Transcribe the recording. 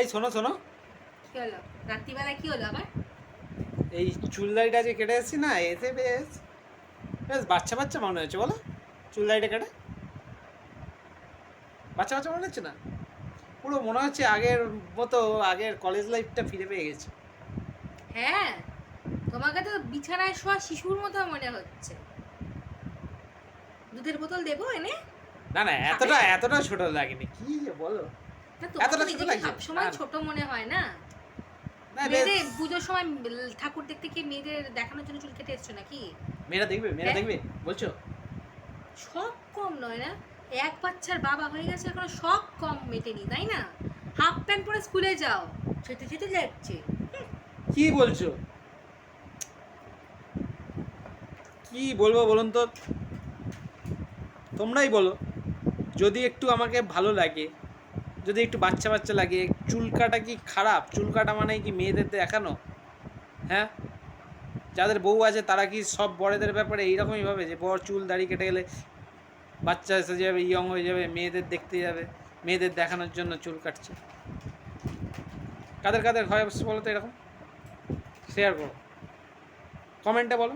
এই শোনো শোনো। কি হলো? রাত্রিবেলা কি হলো আবার? এই চুলদাড়িটা যে কেটে এসেছি না এতে বেশ বেশ বাচ্চা বাচ্চা মনে হচ্ছে বলো। চুলদাড়িটা কেটে। বাচ্চা বাচ্চা মনে হচ্ছে না? পুরো মনে হচ্ছে আগের মতো আগের কলেজ লাইফটা ফিরে পেয়ে গেছে। হ্যাঁ তোমাকে তো বিছানায় শোয়া শিশুর মতো মনে হচ্ছে। দুধের বোতল দেবো এনে? না না এতটা এতটা ছোট লাগেনি। কি যে বলো? এতটা ছোট লাগছে? সবসময় ছোট মনে হয় না? মেয়েদের পুজোর সময় ঠাকুর দেখতে কি মেয়েদের দেখানোর জন্য চুল কেটে এসছো নাকি? মেয়েরা দেখবে মেয়েরা হ্যাঁ। দেখবে বলছো? শখ কম নয় না? এক বাচ্চার বাবা হয়ে গেছে এখনও শখ কম মেটেনি তাই না? হাফ প্যান্ট পরে স্কুলে যাও সেতে সেতে যাচ্ছে। কি বলছো? কি বলব বলুন তো? তোমরাই বলো যদি একটু আমাকে ভালো লাগে। যদি একটু বাচ্চা বাচ্চা লাগে, চুল কাটা কি খারাপ? চুল কাটা মানে কি মেয়েদের দেখানো? হ্যাঁ? যাদের বউ আছে তারা কি সব বড়দের ব্যাপারে এইরকমই ভাবে যে বড় চুল দাড়ি কেটে গেলে বাচ্চা এসে যাবে ইয়ং হয়ে যাবে, মেয়েদের দেখতে যাবে, মেয়েদের দেখানোর জন্য চুল কাটছে? কাদের কাদের হয় বলো তো এরকম? শেয়ার করো। কমেন্টে বলো।